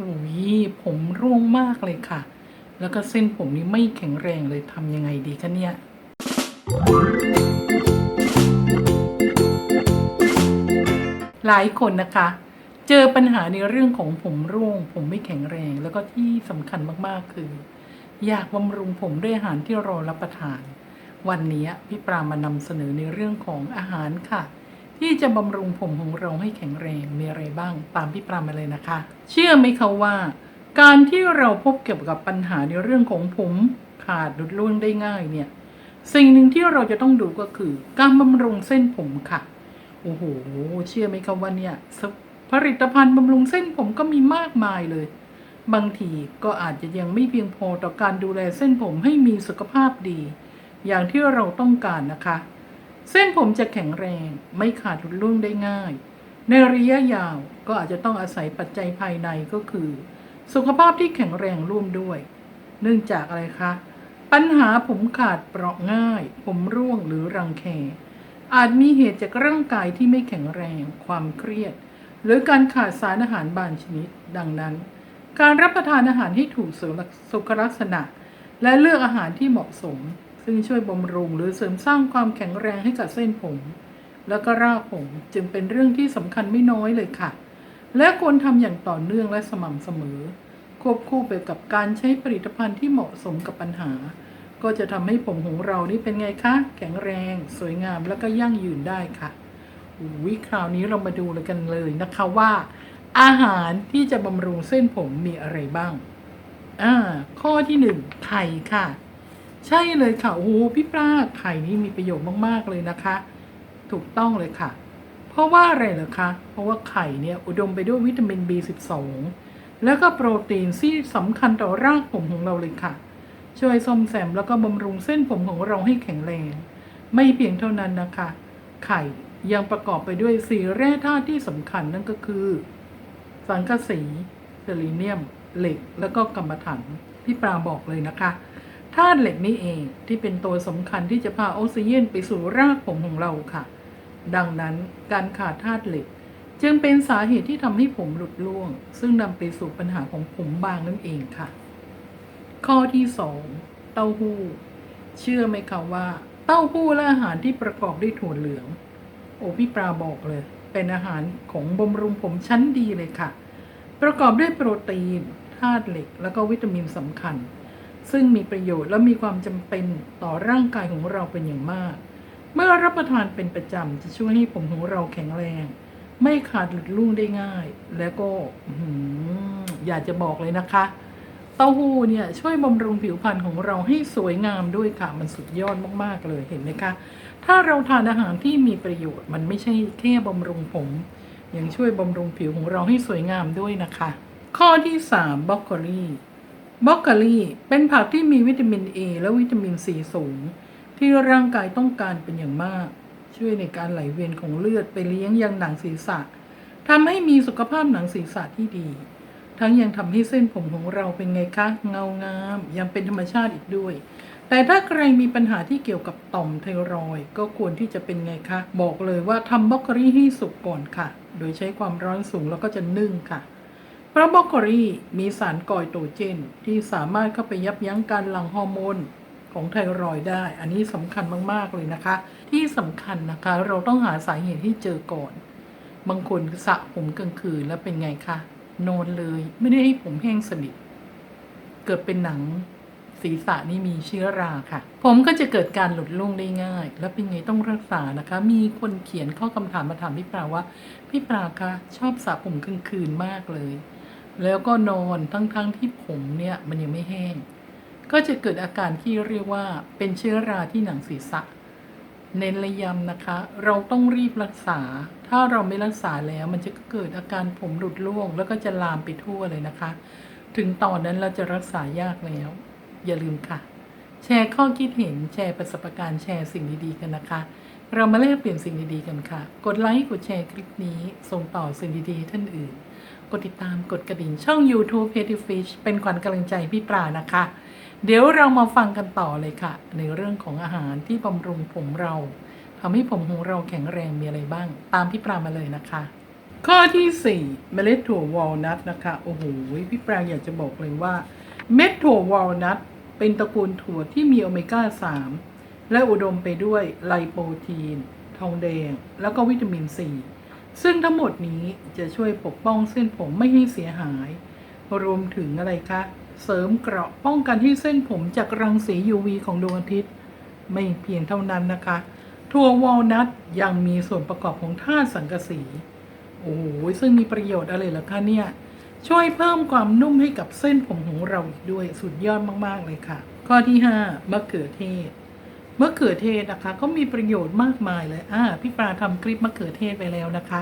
โอ้ยผมร่วงมากเลยค่ะ แล้วก็เส้นผมนี่ไม่แข็งแรงเลยทำยังไงดีคะเนี่ยหลายคนนะคะ เจอปัญหาในเรื่องของผมร่วง ผมไม่แข็งแรงแล้วก็ที่สำคัญมากๆคือ อยากบำรุงผมด้วยอาหารที่เรารับประทาน วันนี้พี่ปรามานำเสนอในเรื่องของอาหารค่ะ ที่จะบำรุงผมของเราให้แข็งแรงมีอะไรบ้างตามพี่ปรามาเลยนะคะ เชื่อไหมคะว่า การที่เราพบเกี่ยวกับปัญหาในเรื่องของผมขาดหลุดร่วงได้ง่ายเนี่ยสิ่งหนึ่งที่เราจะต้องดูก็คือ การบำรุงเส้นผมค่ะโอ้โหเชื่อไหมคะว่าเนี่ยผลิตภัณฑ์บำรุงเส้นผมก็มีมากมายเลย บางทีก็อาจจะยังไม่เพียงพอต่อการดูแลเส้นผมให้มีสุขภาพดี อย่างที่เราต้องการนะคะ เส้นผมจะแข็งแรงไม่ขาดหลุดร่วงได้ง่าย ในระยะยาวก็อาจจะต้องอาศัยปัจจัยภายในก็คือ สุขภาพที่แข็งแรงร่วมด้วย เนื่องจากอะไรคะ ปัญหาผมขาดเปราะง่าย ผมร่วงหรือรังแค อาจมีเหตุจากร่างกายที่ไม่แข็งแรง ความเครียด หรือการขาดสารอาหารบางชนิด ดังนั้น การรับประทานอาหารที่ถูกสุขลักษณะ และเลือกอาหารที่เหมาะสม ซึ่งช่วยบำรุงหรือเสริมสร้างความแข็งแรงให้กับเส้นผม แล้วก็รากผมจึงเป็นเรื่องที่สำคัญไม่น้อยเลยค่ะ และควรทำอย่างต่อเนื่องและสม่ำเสมอ ควบคู่ไปกับการใช้ผลิตภัณฑ์ที่เหมาะสมกับปัญหา ก็จะทำให้ผมของเรานี่เป็นไงคะ แข็งแรง สวยงามแล้วก็ยั่งยืนได้ค่ะวิคราวนี้เรามาดูเลยกันเลยนะคะว่า อาหารที่จะบำรุงเส้นผมมีอะไรบ้างอ่าข้อที่หนึ่งไข่ค่ะ ใช่เลยค่ะโอ้โหพี่ปลาไข่นี่มีประโยชน์มากๆเลยนะคะ ถูกต้องเลยค่ะ เพราะว่าอะไรเหรอคะ เพราะว่าไข่เนี่ยอุดมไปด้วยวิตามิน B12 แล้วก็โปรตีนที่สำคัญต่อรากผมของเราเลยค่ะ ช่วยซ่อมแซมแล้วก็บำรุงเส้นผมของเราให้แข็งแรง ไม่เพียงเท่านั้นนะคะ ไข่ยังประกอบไปด้วยสีแร่ธาตุที่สำคัญนั่นก็คือ สังกะสีเซเลเนียม เหล็ก แล้วก็กรรมฐานที่ปลาบอกเลยนะคะ ธาตุเหล็กนี่เองที่เป็นตัวสำคัญที่จะพาออกซิเจนไปสู่รากผมของเราค่ะ ดังนั้นการขาดธาตุเหล็ก จึงเป็นสาเหตุที่ทำให้ผมหลุดร่วง ซึ่งนำไปสู่ปัญหาของผมบางนั่นเองค่ะ ข้อที่ 2 เต้าหู้ เชื่อไหมคะว่า เต้าหู้และอาหารที่ประกอบด้วยถั่วเหลือง โอพี่ปลาบอกเลย เป็นอาหารของบำรุงผมชั้นดีเลยค่ะ ประกอบด้วยโปรตีนธาตุเหล็ก แล้วก็วิตามินสำคัญ ซึ่งมีประโยชน์และมีความจำเป็นต่อร่างกายของเราเป็นอย่างมาก เมื่อรับประทานเป็นประจำจะช่วยให้ผมของเราแข็งแรง ไม่ขาดหลุดลุ่งได้ง่าย แล้วก็อยากจะบอกเลยนะคะ เต้าหู้เนี่ยช่วยบำรุงผิวพรรณของเราให้สวยงามด้วยค่ะ มันสุดยอดมากๆเลยเห็นไหมคะ ถ้าเราทานอาหารที่มีประโยชน์ มันไม่ใช่แค่บำรุงผมยังช่วยบำรุงผิวของเราให้สวยงามด้วยนะคะ ข้อที่3บรอกโคลี บรอกโคลีเป็นผักที่มีวิตามิน A และวิตามินซีสูง ที่ร่างกายต้องการเป็นอย่างมาก ช่วยในการไหลเวียนของเลือดไปเลี้ยงยังหนังศีรษะทำให้มีสุขภาพหนังศีรษะที่ดี ทั้งยังทำให้เส้นผมของเราเป็นไงคะ เงางาม ยังเป็นธรรมชาติอีกด้วย แต่ถ้าใครมีปัญหาที่เกี่ยวกับต่อมไทรอยก็ควรที่จะเป็นไงคะ บอกเลยว่าทำบล็อกโคลีให้สุกก่อนค่ะ โดยใช้ความร้อนสูงแล้วก็จะนึ่งค่ะ ราะบล็อกโคลีมีสารกอยโตรเจน ที่สามารถเข้าไปยับยั้งการหลั่งฮอร์โมนของไทรอยด์ได้ อันนี้สำคัญมาก ๆ เลยนะคะ ที่สำคัญนะคะ เราต้องหาสาเหตุที่เจอก่อน บางคนสระผมกลางคืนแล้วเป็นไงคะนอนเลยไม่ได้ให้ผมแห้งสนิท เกิดเป็นหนังศีรษะนี่มีเชื้อราค่ะ ผมก็จะเกิดการหลุดร่วงได้ง่าย แล้วเป็นไงต้องรักษานะคะ มีคนเขียนข้อคำถามมาถามพี่ปลาว่า พี่ปลาคะชอบสระผมกลางคืนมากเลย แล้วก็นอนทั้งๆทที่ผมเนี่ยมันยังไม่แห้ง ก็จะเกิดอาการที่เรียกว่าเป็นเชื้อราที่หนังศีรษะ เน้นระยำนะคะ เราต้องรีบรักษา ถ้าเราไม่รักษาแล้วมันจะเกิดอาการผมหลุดร่วง แล้วก็จะลามไปทั่วเลยนะคะ ถึงตอนนั้นเราจะรักษายากแล้ว อย่าลืมค่ะ แชร์ข้อคิดเห็นแชร์ประสบการณ์แชร์สิ่งดีๆกันนะคะ เรามาแลกเปลี่ยนสิ่งดีๆกันค่ะ กดไลค์ กดแชร์คลิปนี้ ส่งต่อสิ่งดีๆท่านอื่น กดติดตาม กดกระดิ่งช่อง YouTube p e t y Fish เป็นขวัญกำลังใจพี่ปลานะคะ เดี๋ยวเรามาฟังกันต่อเลยค่ะ ในเรื่องของอาหารที่บำรุงผมเราทำให้ผมของเราแข็งแรงมีอะไรบ้าง ตามพี่ปลามาเลยนะคะ ข้อที่ 4 เมล็ดถั่ววอลนัทนะคะ โอ้โห พี่ปราอยากจะบอกเลยว่า เม็ดถั่ววอลนัทเป็นตระกูลถั่วที่มีโอเมก้า 3 และอุดมไปด้วยไลโปรตีน ทองแดง แล้วก็วิตามินซีซึ่งทั้งหมดนี้จะช่วยปกป้องเส้นผมไม่ให้เสียหาย รวมถึงอะไรคะ เสริมเกราะป้องกันที่เส้นผมจากรังสี UV ของดวงอาทิตย์ ไม่เพียงเท่านั้นนะคะ ถั่ววอลนัทยังมีส่วนประกอบของธาตุสังกะสี โอ้โหซึ่งมีประโยชน์อะไรล่ะคะเนี่ย ช่วยเพิ่มความนุ่มให้กับเส้นผมของเราอีกด้วยสุดยอดมาก ๆ เลยค่ะ ข้อที่ 5 มะเขือเทศ มะเขือเทศนะคะก็มีประโยชน์มากมายเลยอ่าพี่ปลาทำคลิปมะเขือเทศไปแล้วนะคะ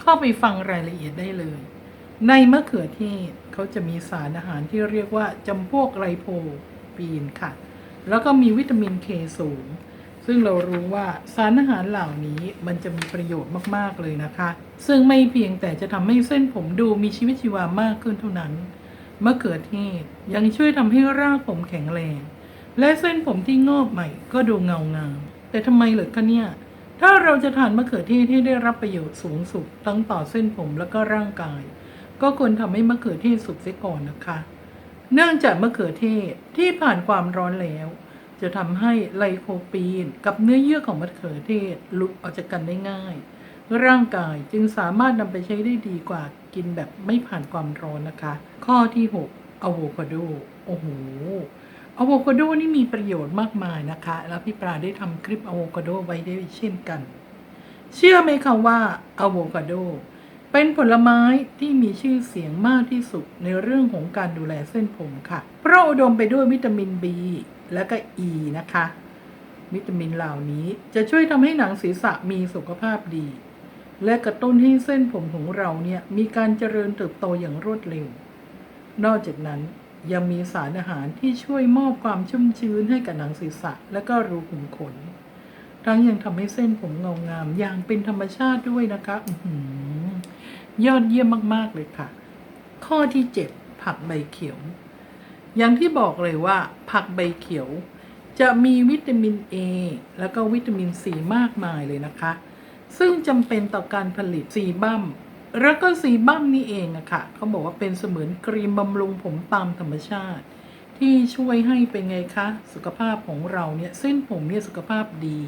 เข้าไปฟังรายละเอียดได้เลย ในมะเขือเทศเขาจะมีสารอาหารที่เรียกว่าจำพวกไรโพปีนค่ะ แล้วก็มีวิตามินเคสูง ซึ่งเรารู้ว่าสารอาหารเหล่านี้มันจะมีประโยชน์มากๆเลยนะคะ ซึ่งไม่เพียงแต่จะทำให้เส้นผมดูมีชีวิตชีวามากขึ้นเท่านั้นมะเขือเทศยังช่วยทำให้รากผมแข็งแรง และเส้นผมที่งอกใหม่ก็ดูเงางาม แต่ทำไมเหรอคะเนี่ย ถ้าเราจะทานมะเขือเทศให้ได้รับประโยชน์สูงสุดทั้งต่อเส้นผมแล้วก็ร่างกาย ก็ควรทำให้มะเขือเทศสุกเสียก่อนนะคะ เนื่องจากมะเขือเทศที่ผ่านความร้อนแล้ว จะทำให้ไลโคปีนกับเนื้อเยื่อของมะเขือเทศหลุดออกจากกันได้ง่าย ร่างกายจึงสามารถนำไปใช้ได้ดีกว่ากินแบบไม่ผ่านความร้อนนะคะ ข้อที่ 6อะโวคาโดโอ้โห อะโวคาโดนี่มีประโยชน์มากมายนะคะ แล้วพี่ปลาได้ทำคลิปอะโวคาโดไว้ได้เช่นกัน เชื่อไหมคะว่าอะโวคาโดเป็นผลไม้ที่มีชื่อเสียงมากที่สุดในเรื่องของการดูแลเส้นผมค่ะ เพราะอุดมไปด้วยวิตามิน B และก็ E นะคะ วิตามินเหล่านี้จะช่วยทำให้หนังศีรษะมีสุขภาพดี และกระตุ้นให้เส้นผมของเราเนี่ยมีการเจริญเติบโตอย่างรวดเร็ว นอกจากนั้น ยังมีสารอาหารที่ช่วยมอบความชุ่มชื้นให้กับหนังศีรษะ และก็รูขุมขน ทั้งยังทำให้เส้นผมเงางามอย่างเป็นธรรมชาติด้วยนะคะอยอดเยี่ยมมากๆเลยค่ะ ข้อที่7ผักใบเขียว อย่างที่บอกเลยว่า ผักใบเขียว จะมีวิตามิน A แล้วก็วิตามิน C มากมายเลยนะคะ ซึ่งจำเป็นต่อการผลิตซีบัม แล้วก็ซีบัมนี่เองอะค่ะเขาบอกว่าเป็นเสมือนครีมบำรุงผมตามธรรมชาติ ที่ช่วยให้เป็นไงคะ สุขภาพของเราเนี่ยเส้นผมเนี่ยสุขภาพดี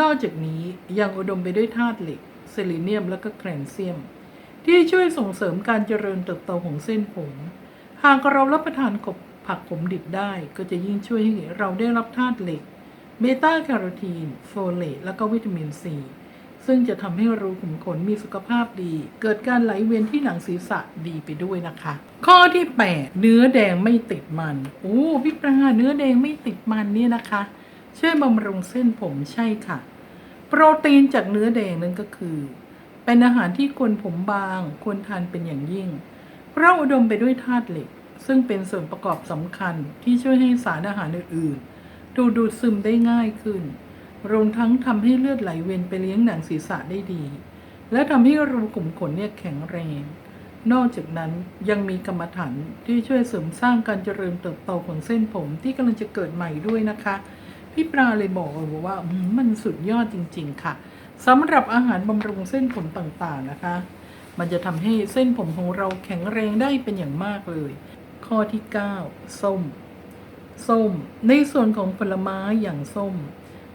นอกจากนี้ยังอุดมไปด้วยธาตุเหล็กเซเลเนียมและก็แคลเซียม ที่ช่วยส่งเสริมการเจริญเติบโตของเส้นผม หากเรารับประทานกบผักผมดิบได้ ก็จะยิ่งช่วยให้เราได้รับธาตุเหล็กเบต้าแคโรทีน โฟเลตและก็วิตามินซี ซึ่งจะทำให้รูขุมขนมีสุขภาพดี เกิดการไหลเวียนที่หนังศีรษะดีไปด้วยนะคะ ข้อที่ 8 เนื้อแดงไม่ติดมันโอ้พี่ปลาเนื้อแดงไม่ติดมันเนี่ยนะคะ ช่วยบำรุงเส้นผมใช่ค่ะ โปรตีนจากเนื้อแดงนั่นก็คือ เป็นอาหารที่คนผมบางควรทานเป็นอย่างยิ่ง เพราะอุดมไปด้วยธาตุเหล็ก ซึ่งเป็นส่วนประกอบสำคัญที่ช่วยให้สารอาหารอื่นๆดูดดูดซึมได้ง่ายขึ้น รวมทั้งทำให้เลือดไหลเวียนไปเลี้ยงหนังศีรษะได้ดี และทำให้รูขุมขนเนี่ยแข็งแรง นอกจากนั้นยังมีกรรมฐานที่ช่วยเสริมสร้างการเจริญเติบโตของเส้นผมที่กำลังจะเกิดใหม่ด้วยนะคะ พี่ปลาเลยบอกเลยว่ามมันสุดยอดจริง ๆ ค่ะสำหรับอาหารบำรุงเส้นผมต่างๆนะคะ มันจะทำให้เส้นผมของเราแข็งแรงได้เป็นอย่างมากเลย ข้อที่ 9 ส้ม ส้ม ในส่วนของผลไม้อย่างส้ม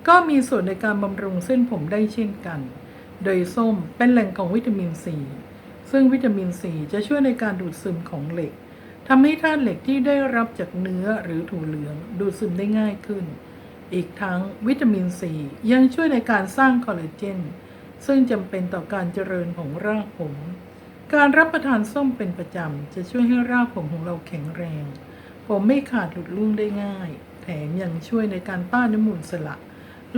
ก็มีส่วนในการบำรุงเส้นผมได้เช่นกัน โดยส้มเป็นแหล่งของวิตามินซี ซึ่งวิตามินซีจะช่วยในการดูดซึมของเหล็กทำให้ธาตุเหล็กที่ได้รับจากเนื้อหรือถั่วเหลืองดูดซึมได้ง่ายขึ้น อีกทั้งวิตามินซียังช่วยในการสร้างคอลลาเจน ซึ่งจำเป็นต่อการเจริญของรากผม การรับประทานส้มเป็นประจำจะช่วยให้รากผมของเราแข็งแรง ผมไม่ขาดหลุดลุ่งได้ง่าย แถมยังช่วยในการต้านน้ำมูลสละ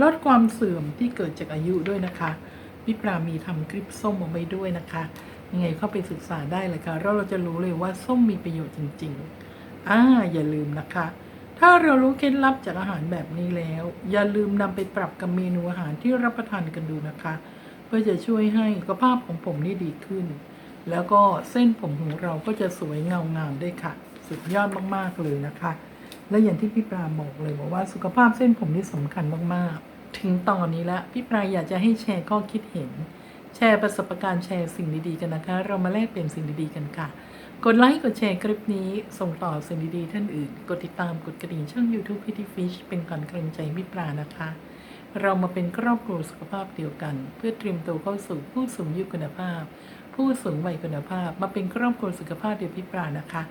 ลดความเสื่อมที่เกิดจากอายุด้วยนะคะพี่ปรามีทำคลิปส้มเอาไว้ด้วยนะคะ ยังไงเข้าไปศึกษาได้เลยค่ะแล้วเราจะรู้เลยว่าส้มมีประโยชน์จริงๆอ่าอย่าลืมนะคะ ถ้าเรารู้เคล็ดลับจากอาหารแบบนี้แล้ว อย่าลืมนำไปปรับกับเมนูอาหารที่รับประทานกันดูนะคะ เพื่อจะช่วยให้สุขภาพของผมนี่ดีขึ้น แล้วก็เส้นผมของเราก็จะสวยเงางามด้วยค่ะ สุดยอดมากๆเลยนะคะ และอย่างที่พี่ปราบอกเลยบอกว่าสุขภาพเส้นผมนี่สำคัญมากๆ ถึงตอนนี้แล้วพี่ปราอยากจะให้แชร์ข้อคิดเห็น แชร์ประสบการณ์แชร์สิ่งดีๆกันนะคะ เรามาแลกเปลี่ยนสิ่งดีๆกันค่ะ กดไลค์กดแชร์คลิปนี้ ส่งต่อสิ่งดีๆท่านอื่น กดติดตามกดกระดิ่งช่อง YouTube พิธีฟิชเป็นก่อนเกรงใจมิปลานะคะ เรามาเป็นครอบครัวสุขภาพเดียวกัน เพื่อเตรียมตัวเข้าสู่ผู้สูงอายุคุณภาพ ผู้สูงวัยคุณภาพ มาเป็นครอบครัวสุขภาพเดียวพี่ปลานะคะ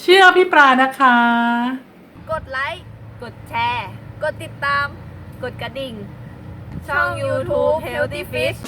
เชื่อพี่ปลานะคะ กดไลค์ กดแชร์ กดติดตาม กดกระดิ่ง ช่อง YouTube Healthy Fish